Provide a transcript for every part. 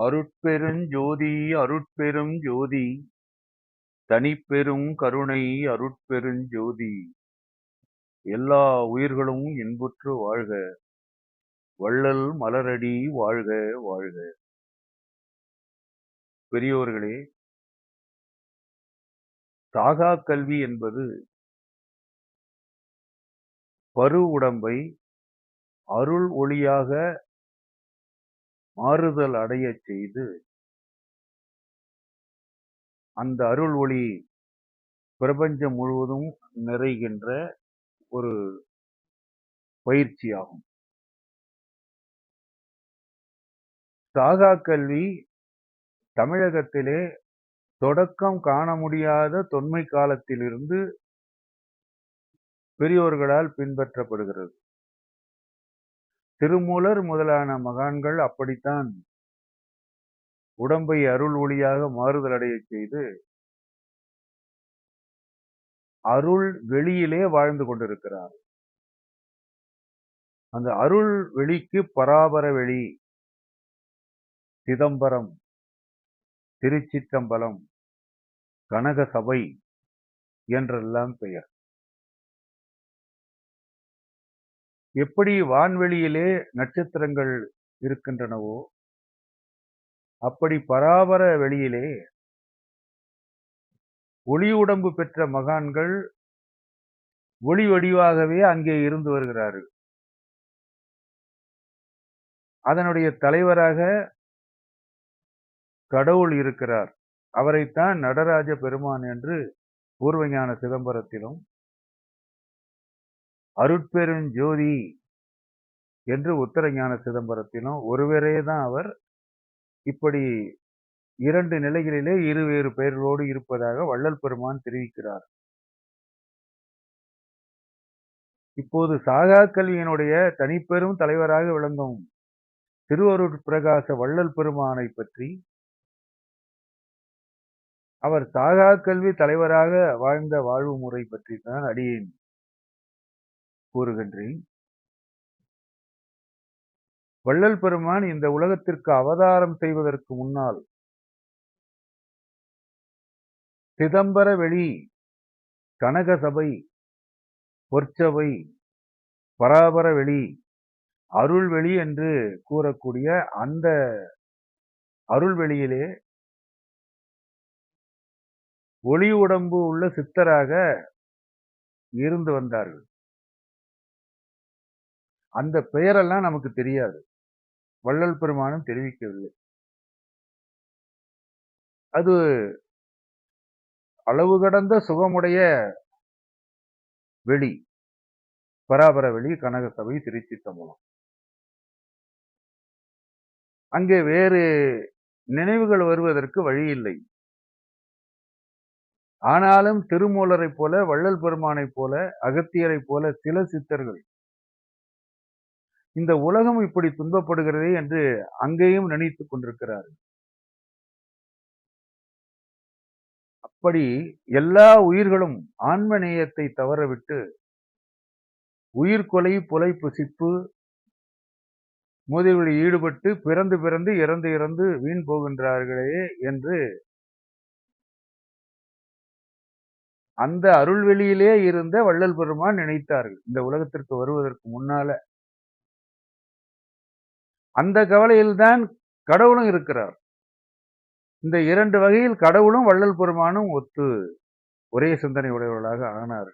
அருட்பெருஞ்சோதி அருட்பெரும் ஜோதி. தனிப்பெரும் கருணை அருட்பெருஞ்சோதி எல்லா உயிர்களும் இன்புற்று வாழ்க. வள்ளல் மலரடி வாழ்க வாழ்க. பெரியோர்களே தாகா கல்வி என்பது பரு உடம்பை அருள் ஒளியாக ஆறுதல் அடையச் செய்து அந்த அருள் ஒளி பிரபஞ்சம் முழுவதும் நிறைகின்ற ஒரு பயிற்சியாகும். சாகா கல்வி தமிழகத்திலே தொடக்கம் காண முடியாத தொன்மை காலத்திலிருந்து பெரியோர்களால் பின்பற்றப்படுகிறது. திருமூலர் முதலான மகான்கள் அப்படித்தான் உடம்பை அருள் ஒளியாக மாறுதல் அடையச் செய்து அருள் வெளியிலே வாழ்ந்து கொண்டிருக்கிறார். அந்த அருள் வெளிக்கு பராபர வெளி சிதம்பரம் திருச்சிற்றம்பலம் கனக சபை என்றெல்லாம் பெயர். எப்படி வான்வெளியிலே நட்சத்திரங்கள் இருக்கின்றனவோ அப்படி பராபர வெளியிலே ஒளி உடம்பு பெற்ற மகான்கள் ஒளி வடிவாகவே அங்கே இருந்து வருகிறார்கள். அதனுடைய தலைவராக கடவுள் இருக்கிறார். அவரைத்தான் நடராஜ பெருமான் என்று பூர்வஞான சிதம்பரத்திலும் அருட்பெரும் ஜோதி என்று உத்தரஞான சிதம்பரத்திலும் ஒருவரே தான் அவர். இப்படி இரண்டு நிலைகளிலே இருவேறு பெயர்களோடு இருப்பதாக வள்ளல் பெருமான் தெரிவிக்கிறார். இப்போது சாகா கல்வியினுடைய தனிப்பெரும் தலைவராக விளங்கும் திருவருட் பிரகாச வள்ளல் பெருமானை பற்றி அவர் சாகா கல்வி தலைவராக வாழ்ந்த வாழ்வு முறை பற்றி தான் அடியேன் கூறுகின்றேன். வள்ளல் பெருமான் இந்த உலகத்திற்கு அவதாரம் செய்வதற்கு முன்னால் சிதம்பர வெளி கனக சபை பொற்சபை பராபர வெளி அருள்வெளி என்று கூறக்கூடிய அந்த அருள்வெளியிலே ஒளி உடம்பு உள்ள சித்தராக இருந்து வந்தார்கள். அந்த பெயரெல்லாம் நமக்கு தெரியாது. வள்ளல் பெருமானும் தெரிவிக்கவில்லை. அது அளவு கடந்த சுகமுடைய வெளி பராபர வெளி கனகசபை திருச்சி சம்பளம் அங்கே வேறு நினைவுகள் வருவதற்கு வழி இல்லை. ஆனாலும் திருமூலரைப் போல வள்ளல் பெருமானைப் போல அகத்தியரைப் போல சில சித்தர்கள் இந்த உலகம் இப்படி துன்பப்படுகிறதே என்று அங்கேயும் நினைத்துக் கொண்டிருக்கிறார்கள். அப்படி எல்லா உயிர்களும் ஆன்ம நேயத்தை தவறவிட்டு உயிர்கொலை புலை புசிப்பு முதலில் ஈடுபட்டு பிறந்து பிறந்து இறந்து இறந்து வீண் போகின்றார்களே என்று அந்த அருள்வெளியிலே இருந்த வள்ளல் பெருமான் நினைத்தார்கள். இந்த உலகத்திற்கு வருவதற்கு முன்னால அந்த கவலையில்தான் கடவுளும் இருக்கிறார். இந்த இரண்டு வகையில் கடவுளும் வள்ளல் பெருமானும் ஒத்து ஒரே சிந்தனை உடையவர்களாக ஆனார்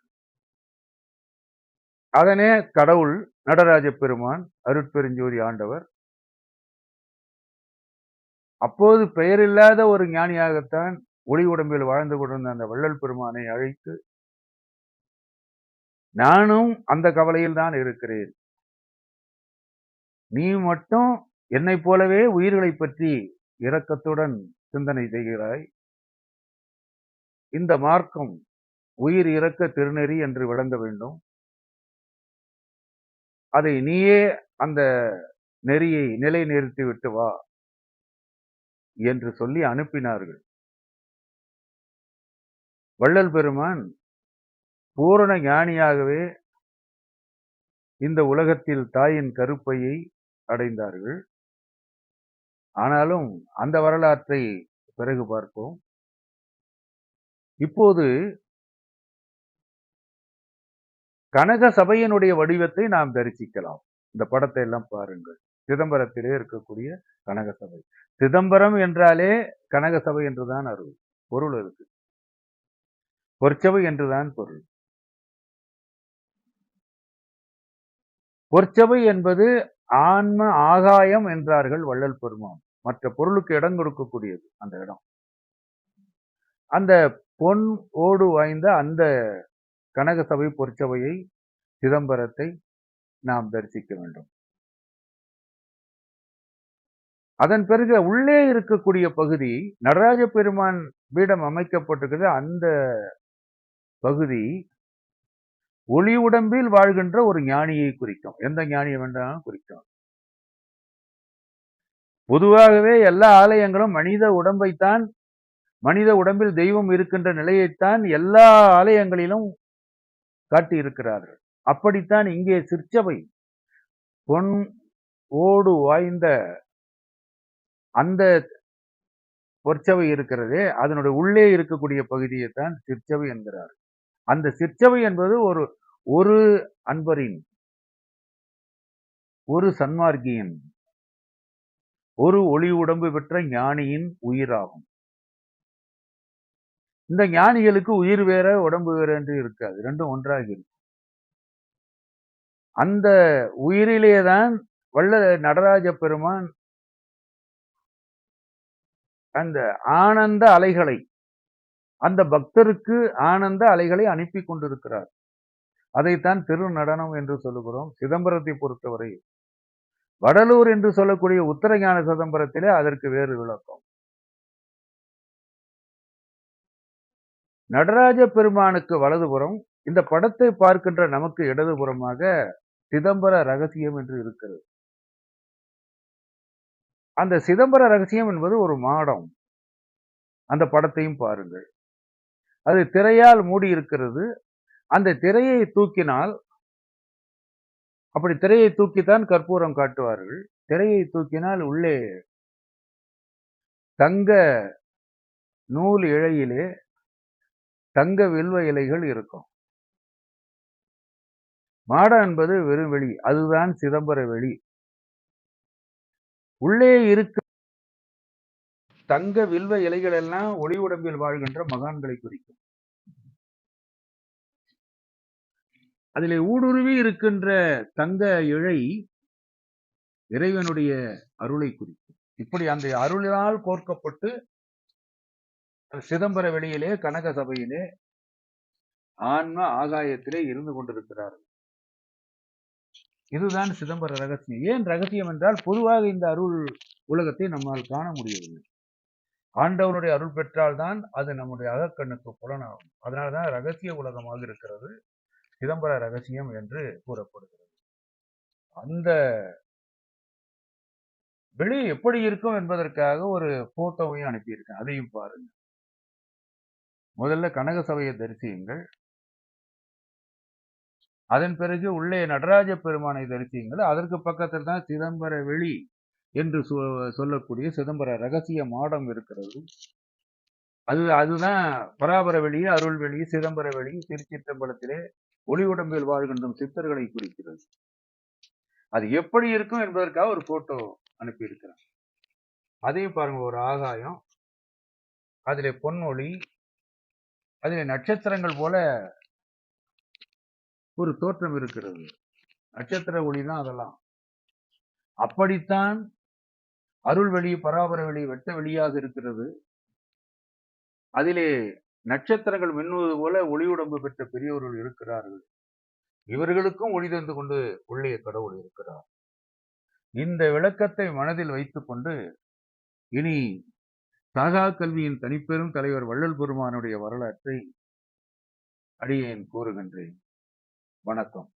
அதனே கடவுள் நடராஜ பெருமான் அருட்பெருஞ்சோதி ஆண்டவர். அப்போது பெயரில்லாத ஒரு ஞானியாகத்தான் ஒளி உடம்பில் வாழ்ந்து கொண்டிருந்த அந்த வள்ளல் பெருமானை அழைத்து நானும் அந்த கவலையில் தான் இருக்கிறேன். நீ மட்டும் என்னை போலவே உயிர்களை பற்றி இரக்கத்துடன் சிந்தனை செய்கிறாய். இந்த மார்க்கம் உயிர் இறக்க திருநெறி என்று விளங்க வேண்டும். அதை நீயே அந்த நெறியை நிலை நிறுத்தி விட்டு வா என்று சொல்லி அனுப்பினார்கள். வள்ளல் பெருமான் பூரண ஞானியாகவே இந்த உலகத்தில் தாயின் கருப்பையை அடைந்தார்கள். ஆனாலும் அந்த வரலாற்றை பிறகு பார்ப்போம். இப்போது கனக சபையினுடைய வடிவத்தை நாம் தரிசிக்கலாம். இந்த படத்தை எல்லாம் பாருங்கள். சிதம்பரத்திலே இருக்கக்கூடிய கனக சபை. சிதம்பரம் என்றாலே கனக சபை என்றுதான் அருள். பொருள் இருக்கு பொற்சபை என்றுதான் பொருள். பொற்சபை என்பது ஆன்ம ஆகாயம் என்றார்கள் வள்ளல் பெருமான். மற்ற பொருளுக்கு இடம் கொடுக்கக்கூடியது அந்த இடம். அந்த பொன் ஓடு வாய்ந்த அந்த கனக சபை பொற்சபையை சிதம்பரத்தை நாம் தரிசிக்க வேண்டும். அதன் பிறகு உள்ளே இருக்கக்கூடிய பகுதி நடராஜ பெருமான் பீடம் அமைக்கப்பட்டிருக்கிறது அந்த பகுதி ஒளி உடம்பில் வாழ்கின்ற ஒரு ஞானியை குறிக்கும். எந்த ஞானியை வேண்டாலும் குறிக்கும். பொதுவாகவே எல்லா ஆலயங்களும் மனித உடம்பைத்தான் மனித உடம்பில் தெய்வம் இருக்கின்ற நிலையைத்தான் எல்லா ஆலயங்களிலும் காட்டி இருக்கிறார்கள் அப்படித்தான் இங்கே சிற்சபை பொன் ஓடு வாய்ந்த அந்த பொற்சபை இருக்கிறதே அதனுடைய உள்ளே இருக்கக்கூடிய பகுதியை தான் சிற்சபை என்கிறார் அந்த சிற்சபை என்பது ஒரு ஒரு அன்பரின் ஒரு சன்மார்க்கியின் ஒரு ஒளி உடம்பு பெற்ற ஞானியின் உயிராகும். இந்த ஞானிகளுக்கு உயிர் வேற உடம்பு வேற என்று இருக்காது. ரெண்டும் ஒன்றாக இருக்கும். அந்த உயிரிலேதான் வல்ல நடராஜ பெருமான் அந்த ஆனந்த அலைகளை அந்த பக்தருக்கு ஆனந்த அலைகளை அனுப்பி கொண்டிருக்கிறார். அதைத்தான் திரு நடனம் என்று சொல்லுகிறோம் சிதம்பரத்தை பொறுத்தவரை. வடலூர் என்று சொல்லக்கூடிய உத்தரஞான சிதம்பரத்திலே அதற்கு வேறு விளக்கம். நடராஜ பெருமானுக்கு வலதுபுறம் இந்த படத்தை பார்க்கின்ற நமக்கு இடதுபுறமாக சிதம்பர ரகசியம் என்று இருக்கிறது. அந்த சிதம்பர ரகசியம் என்பது ஒரு மாடம். அந்த படத்தையும் பாருங்கள். அது திரையால் மூடி இருக்கிறது. அந்த திரையை தூக்கினால் அப்படி திரையை தூக்கித்தான் கற்பூரம் காட்டுவார்கள். திரையை தூக்கினால் உள்ளே தங்க நூல் இழையிலே தங்க வில்வ இலைகள் இருக்கும். மாடம் என்பது வெறும் வெளி அதுதான் சிதம்பர வெளி. உள்ளே இருக்க தங்க வில்வ இலைகள் எல்லாம் ஒளி உடம்பில் வாழ்கின்ற மகான்களை குறிக்கும். அதிலே ஊடுருவி இருக்கின்ற தங்க இழை இறைவனுடைய அருளை குறிக்கும். இப்படி அந்த அருளினால் கோர்க்கப்பட்டு சிதம்பர வெளியிலே கனக சபையிலே ஆன்ம ஆகாயத்திலே இருந்து கொண்டிருக்கிறார்கள். இதுதான் சிதம்பர ரகசியம். ஏன் ரகசியம் என்றால் பொதுவாக இந்த அருள் உலகத்தை நம்மால் காண முடியவில்லை. ஆண்டவனுடைய அருள் பெற்றால்தான் அது நம்முடைய அகக்கண்ணுக்கு புலனாகும். அதனால்தான் ரகசிய உலகமாக இருக்கிறது சிதம்பர ரகசியம் என்று கூறப்படுகிறது. அந்த வெளி எப்படி இருக்கும் என்பதற்காக ஒரு போட்டோவையும் அனுப்பியிருக்கேன். அதையும் பாருங்க. முதல்ல கனக சபையை தரிசியுங்கள். அதன் பிறகு உள்ளே நடராஜ பெருமானை தரிசியுங்கள். அதற்கு பக்கத்தில் தான் சிதம்பர வெளி என்று சொல்லக்கூடிய சிதம்பர ரகசிய மாடம் இருக்கிறது. அது அதுதான் பராபர வெளி அருள் வெளி சிதம்பர வெளி திருச்சிற்றம்பலத்திலே ஒளி உடம்பில் வாழ்கின்ற சித்தர்களை குறிக்கிறது. அது எப்படி இருக்கும் என்பதற்காக ஒரு போட்டோ அனுப்பியிருக்கிறேன் அதையும் பாருங்க ஒரு ஆகாயம். அதிலே பொன்னொளி அதிலே நட்சத்திரங்கள் போல ஒரு தோற்றம் இருக்கிறது. நட்சத்திர ஒளி தான் அதெல்லாம். அப்படித்தான் அருள் வெளி பராபர வெட்ட வெளியாக இருக்கிறது. அதிலே நட்சத்திரங்கள் மின்னுவது போல ஒளி உடம்பு பெற்ற பெரியவர்கள் இருக்கிறார்கள். இவர்களுக்கும் ஒளி தந்து கொண்டு உள்ளே கடவுள் இருக்கிறார். இந்த விளக்கத்தை மனதில் வைத்துக்கொண்டு இனி சாகா கல்வியின் தனிப்பெரும் தலைவர் வள்ளல் பெருமானுடைய வரலாற்றை அடியேன் கூறுகின்றேன். வணக்கம்.